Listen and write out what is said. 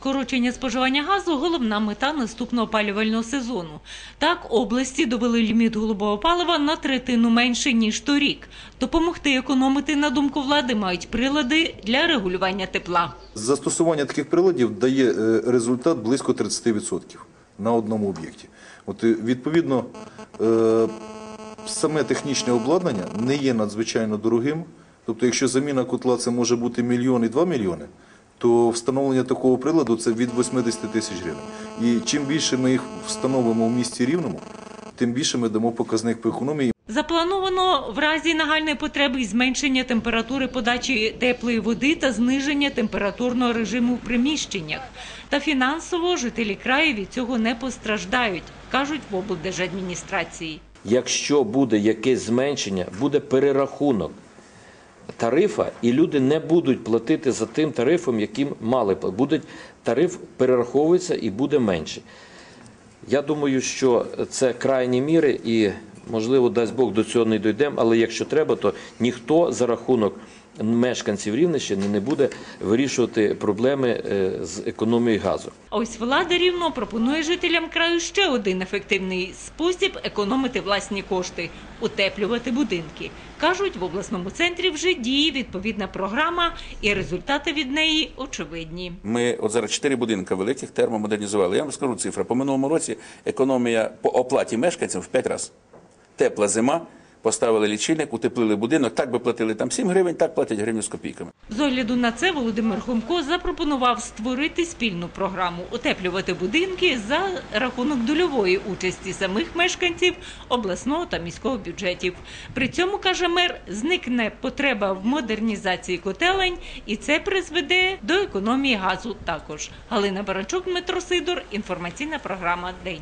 Скорочення споживання газу – головна мета наступного опалювального сезону. Так, області довели ліміт голубого палива на третину менше, ніж торік. Допомогти економити, на думку влади, мають прилади для регулювання тепла. Застосування таких приладів дає е, результат близько 30% на одному об'єкті. От, е, відповідно, е, саме технічне обладнання не є надзвичайно дорогим. Тобто, якщо заміна котла це може бути мільйон і два мільйони, то встановлення такого приладу це від 80 тисяч гривень. І чим більше ми їх встановимо в місті рівному, тим більше ми дамо показник по економії. Заплановано в разі нагальної потреби зменшення температури подачі теплої води та зниження температурного режиму в приміщеннях. Та фінансово жителі краю від цього не постраждають, кажуть в облдержадміністрації. Якщо буде якесь зменшення, буде перерахунок тарифа, і люди не будуть платити за тим тарифом, яким мали платити. Тариф перераховується і буде менше. Я думаю, що це крайні міри, і можливо, дасть Бог до цього не дійдемо. Але якщо треба, то ніхто за рахунок мешканців Рівненщини не буде вирішувати проблеми е, з економією газу. А ось влада рівно пропонує жителям краю ще один ефективний спосіб економити власні кошти – утеплювати будинки. Кажуть, в обласному центрі вже діє відповідна програма, і результати від неї очевидні. Ми от зараз чотири будинки великих термомодернізували. Я вам скажу цифра. По минулому році економія по оплаті мешканцям в 5 разів. Тепла зима, поставили лічильник, утеплили будинок. Так би платили там 7 гривень, так платять гривню з копійками. З огляду на це Володимир Хомко запропонував створити спільну програму утеплювати будинки за рахунок дольової участі самих мешканців обласного та міського бюджетів. При цьому каже мер, зникне потреба в модернізації котелень, і це призведе до економії газу також. Галина Баранчук, Дмитро Сидор. Інформаційна програма День.